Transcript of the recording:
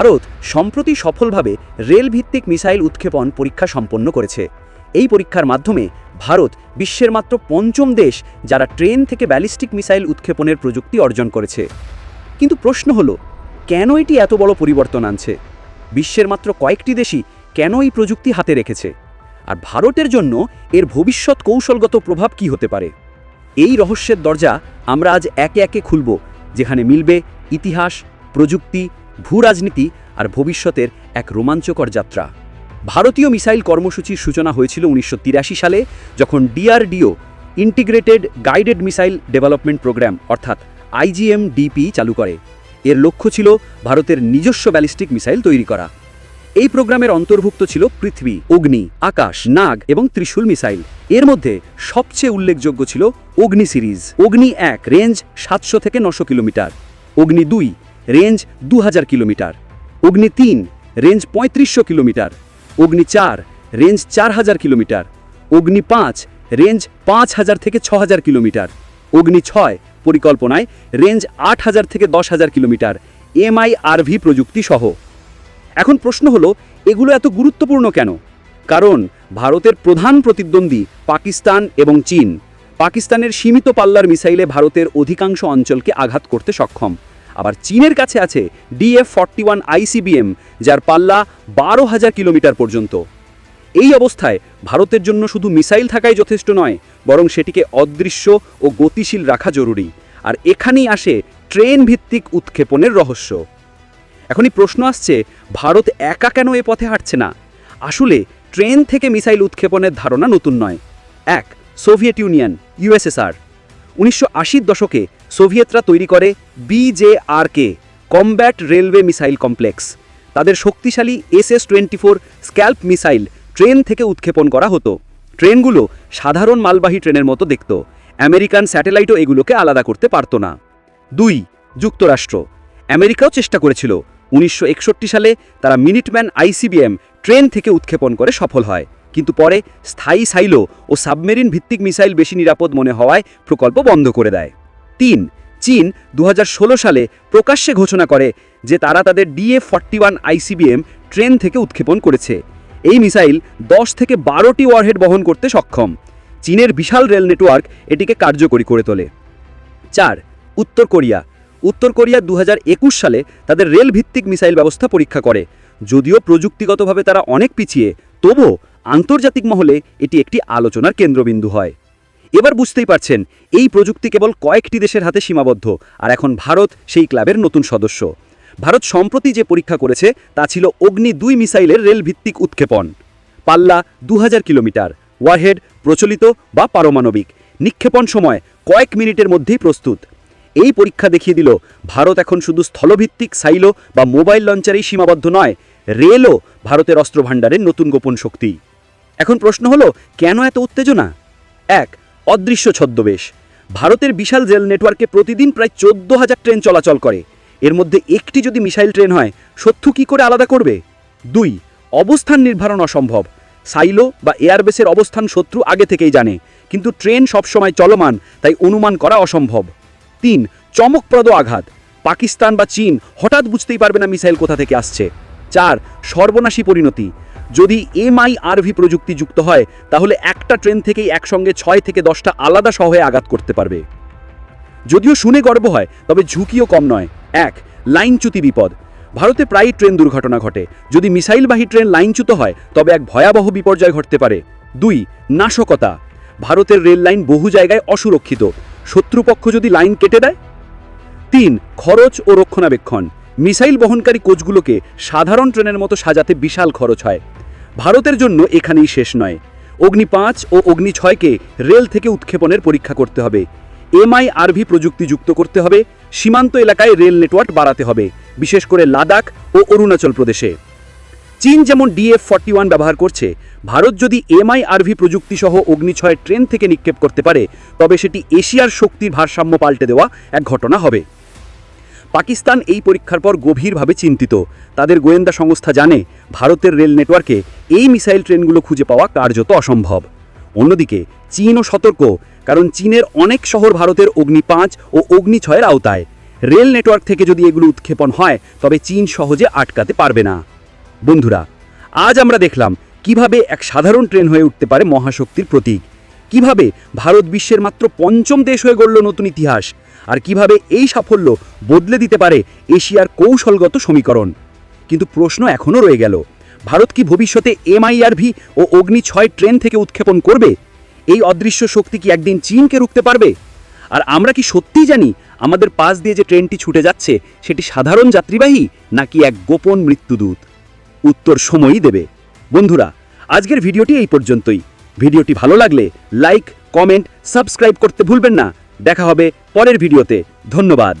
ভারত সম্প্রতি সফলভাবে রেল ভিত্তিক মিসাইল উৎক্ষেপণ পরীক্ষা সম্পন্ন করেছে। এই পরীক্ষার মাধ্যমে ভারত বিশ্বের মাত্র পঞ্চম দেশ যারা ট্রেন থেকে ব্যালিস্টিক মিসাইল উৎক্ষেপণের প্রযুক্তি অর্জন করেছে। কিন্তু প্রশ্ন হলো, কেন এটি এত বড় পরিবর্তন আনছে? বিশ্বের মাত্র কয়েকটি দেশই কেন এই প্রযুক্তি হাতে রেখেছে? আর ভারতের জন্য এর ভবিষ্যৎ কৌশলগত প্রভাব কি হতে পারে? এই রহস্যের দরজা আমরা আজ একে একে খুলব, যেখানে মিলবে ইতিহাস, প্রযুক্তি ভূরাজনীতি আর ভবিষ্যতের এক রোমাঞ্চকর যাত্রা। ভারতীয় মিসাইল কর্মসূচির সূচনা হয়েছিল উনিশশো তিরাশি সালে, যখন DRDO integrated guided missile development programme, অর্থাৎ আইজিএমডিপি চালু করে। এর লক্ষ্য ছিল ভারতের নিজস্ব ব্যালিস্টিক মিসাইল তৈরি করা। এই প্রোগ্রামের অন্তর্ভুক্ত ছিল পৃথিবী, অগ্নি, আকাশ, নাগ এবং ত্রিশূল মিসাইল। এর মধ্যে সবচেয়ে উল্লেখযোগ্য ছিল অগ্নি সিরিজ। অগ্নি এক, রেঞ্জ সাতশো থেকে নশো কিলোমিটার। অগ্নি দুই রেঞ্জ দু হাজার কিলোমিটার। অগ্নি তিন, রেঞ্জ পঁয়ত্রিশশো কিলোমিটার। অগ্নি চার, রেঞ্জ চার হাজার কিলোমিটার। অগ্নি পাঁচ, রেঞ্জ পাঁচ হাজার থেকে ছ হাজার কিলোমিটার। অগ্নি ছয়, পরিকল্পনায় রেঞ্জ আট হাজার থেকে দশ হাজার কিলোমিটার এমআইআরভি প্রযুক্তি সহ। এখন প্রশ্ন হলো, এগুলো এত গুরুত্বপূর্ণ কেন? কারণ ভারতের প্রধান প্রতিদ্বন্দ্বী পাকিস্তান এবং চীন। পাকিস্তানের সীমিত পাল্লার মিসাইলে ভারতের অধিকাংশ অঞ্চলকে আঘাত করতে সক্ষম। আবার চীনের কাছে আছে ডিএফ ফর্টি ওয়ান আইসিবিএম যার পাল্লা বারো হাজার কিলোমিটার পর্যন্ত। এই অবস্থায় ভারতের জন্য শুধু মিসাইল থাকাই যথেষ্ট নয়, বরং সেটিকে অদৃশ্য ও গতিশীল রাখা জরুরি। আর এখানেই আসে ট্রেন ভিত্তিক উৎক্ষেপণের রহস্য। এখনই প্রশ্ন আসছে, ভারত একা কেন এ পথে হাঁটছে না? আসলে ট্রেন থেকে মিসাইল উৎক্ষেপণের ধারণা নতুন নয়। এক, সোভিয়েত ইউনিয়ন ইউএসএসআর উনিশশো দশকে সোভিয়েতরা তৈরি করে BJRK combat railway missile complex তাদের শক্তিশালী S S twenty four scalpel missile train থেকে উৎক্ষেপণ করা হতো। ট্রেনগুলো সাধারণ মালবাহী ট্রেনের মতো দেখত। আমেরিকান স্যাটেলাইটও এগুলোকে আলাদা করতে পারত না। দুই, যুক্তরাষ্ট্র। আমেরিকাও চেষ্টা করেছিল। উনিশশো একষট্টি সালে তারা মিনিটম্যান আইসিবিএম ট্রেন থেকে উৎক্ষেপণ করে সফল হয়। কিন্তু পরে স্থায়ী সাইলো ও সাবমেরিন ভিত্তিক মিসাইল বেশি নিরাপদ মনে হওয়ায় প্রকল্প বন্ধ করে দেয়। তিন, চীন দু হাজার ষোলো সালে প্রকাশ্যে ঘোষণা করে যে তারা তাদের DA forty one ICBM train থেকে উৎক্ষেপণ করেছে। এই মিসাইল দশ থেকে বারোটি ওয়ারহেড বহন করতে সক্ষম। চীনের বিশাল রেল নেটওয়ার্ক এটিকে কার্যকরী করে তোলে। চার, উত্তর কোরিয়া। উত্তর কোরিয়া দু হাজার একুশ সালে তাদের রেল ভিত্তিক মিসাইল ব্যবস্থা পরীক্ষা করে। যদিও প্রযুক্তিগতভাবে তারা অনেক পিছিয়ে, তবুও আন্তর্জাতিক মহলে এটি একটি আলোচনার কেন্দ্রবিন্দু হয়। এবার বুঝতেই পারছেন, এই প্রযুক্তি কেবল কয়েকটি দেশের হাতে সীমাবদ্ধ, আর এখন ভারত সেই ক্লাবের নতুন সদস্য। ভারত সম্প্রতি যে পরীক্ষা করেছে, তা ছিল অগ্নি দুই মিসাইলের রেল ভিত্তিক উৎক্ষেপণ। পাল্লা দু হাজার কিলোমিটার, ওয়ারহেড প্রচলিত বা পারমাণবিক। নিক্ষেপণ সময় কয়েক মিনিটের মধ্যেই প্রস্তুত। এই পরীক্ষা দেখিয়ে দিল, ভারত এখন শুধু স্থলভিত্তিক সাইলো বা মোবাইল লঞ্চারেই সীমাবদ্ধ নয়, রেলও ভারতের অস্ত্রভাণ্ডারের নতুন গোপন শক্তি। এখন প্রশ্ন হলো, কেন এত উত্তেজনা? এক অদৃশ্য ছদ্মবেশ। ভারতের বিশাল রেল নেটওয়ার্কে প্রতিদিন প্রায় চোদ্দ হাজার ট্রেন চলাচল করে। এর মধ্যে একটি যদি মিসাইল ট্রেন হয় শত্রু কী করে আলাদা করবে? দুই, অবস্থান নির্ধারণ অসম্ভব। সাইলো বা এয়ারবেসের অবস্থান শত্রু আগে থেকেই জানে, কিন্তু ট্রেন সবসময় চলমান, তাই অনুমান করা অসম্ভব। তিন, চমকপ্রদ আঘাত। পাকিস্তান বা চীন হঠাৎ বুঝতেই পারবে না মিসাইল কোথা থেকে আসছে। চার, সর্বনাশী পরিণতি। যদি এমআইআরভি প্রযুক্তি যুক্ত হয়, তাহলে একটা ট্রেন থেকেই একসঙ্গে ছয় থেকে দশটা আলাদা শহরে আঘাত করতে পারবে। যদিও শুনে গর্ব হয়, তবে ঝুঁকিও কম নয়। এক, লাইনচ্যুতি বিপদ। ভারতে প্রায়ই ট্রেন দুর্ঘটনা ঘটে। যদি মিসাইলবাহী ট্রেন লাইনচ্যুত হয়, তবে এক ভয়াবহ বিপর্যয় ঘটতে পারে। দুই, নাশকতা। ভারতের রেল লাইন বহু জায়গায় অসুরক্ষিত। শত্রুপক্ষ যদি লাইন কেটে দেয়? তিন, খরচ ও রক্ষণাবেক্ষণ। মিসাইল বহনকারী কোচগুলোকে সাধারণ ট্রেনের মতো সাজাতে বিশাল খরচ হয়। ভারতের জন্য এখানেই শেষ নয়। অগ্নি পাঁচ ও অগ্নি ছয়কে রেল থেকে উৎক্ষেপণের পরীক্ষা করতে হবে। এমআইআরভি প্রযুক্তি যুক্ত করতে হবে, সীমান্ত এলাকায় রেল নেটওয়ার্ক বাড়াতে হবে, বিশেষ করে লাদাখ ও অরুণাচল প্রদেশে। চীন যেমন ডিএফ ফর্টি ওয়ান ব্যবহার করছে, ভারত যদি এমআইআরভি প্রযুক্তি সহ অগ্নিছয় ট্রেন থেকে নিক্ষেপ করতে পারে, তবে সেটি এশিয়ার শক্তির ভারসাম্য পাল্টে দেওয়া এক ঘটনা হবে। পাকিস্তান এই পরীক্ষার পর গভীরভাবে চিন্তিত। তাদের গোয়েন্দা সংস্থা জানে, ভারতের রেল নেটওয়ার্কে এই মিসাইল ট্রেনগুলো খুঁজে পাওয়া কার্যত অসম্ভব। অন্যদিকে, চীনও সতর্ক, কারণ চীনের অনেক শহর ভারতের অগ্নি পাঁচ ও অগ্নি ছয়ের আওতায়। রেল নেটওয়ার্ক থেকে যদি এগুলো উৎক্ষেপণ হয়, তবে চীন সহজে আটকাতে পারবে না। বন্ধুরা, আজ আমরা দেখলাম কীভাবে এক সাধারণ ট্রেন হয়ে উঠতে পারে মহাশক্তির প্রতীক। কীভাবে ভারত বিশ্বের মাত্র পঞ্চম দেশ হয়ে গড়ল নতুন ইতিহাস? আর কীভাবে এই সাফল্য বদলে দিতে পারে এশিয়ার কৌশলগত সমীকরণ? কিন্তু প্রশ্ন এখনও রয়ে গেল, ভারত কি ভবিষ্যতে এমআইআরভি ও অগ্নি ছয় ট্রেন থেকে উৎক্ষেপণ করবে? এই অদৃশ্য শক্তি কি একদিন চীনকে রুখতে পারবে? আর আমরা কি সত্যিই জানি আমাদের পাশ দিয়ে যে ট্রেনটি ছুটে যাচ্ছে সেটি সাধারণ যাত্রীবাহী নাকি এক গোপন মৃত্যুদূত? উত্তর সময়ই দেবে। বন্ধুরা, আজকের ভিডিওটি এই পর্যন্তই। ভিডিওটি ভালো লাগলে লাইক কমেন্ট সাবস্ক্রাইব করতে ভুলবেন না। দেখা হবে পরের ভিডিওতে। ধন্যবাদ।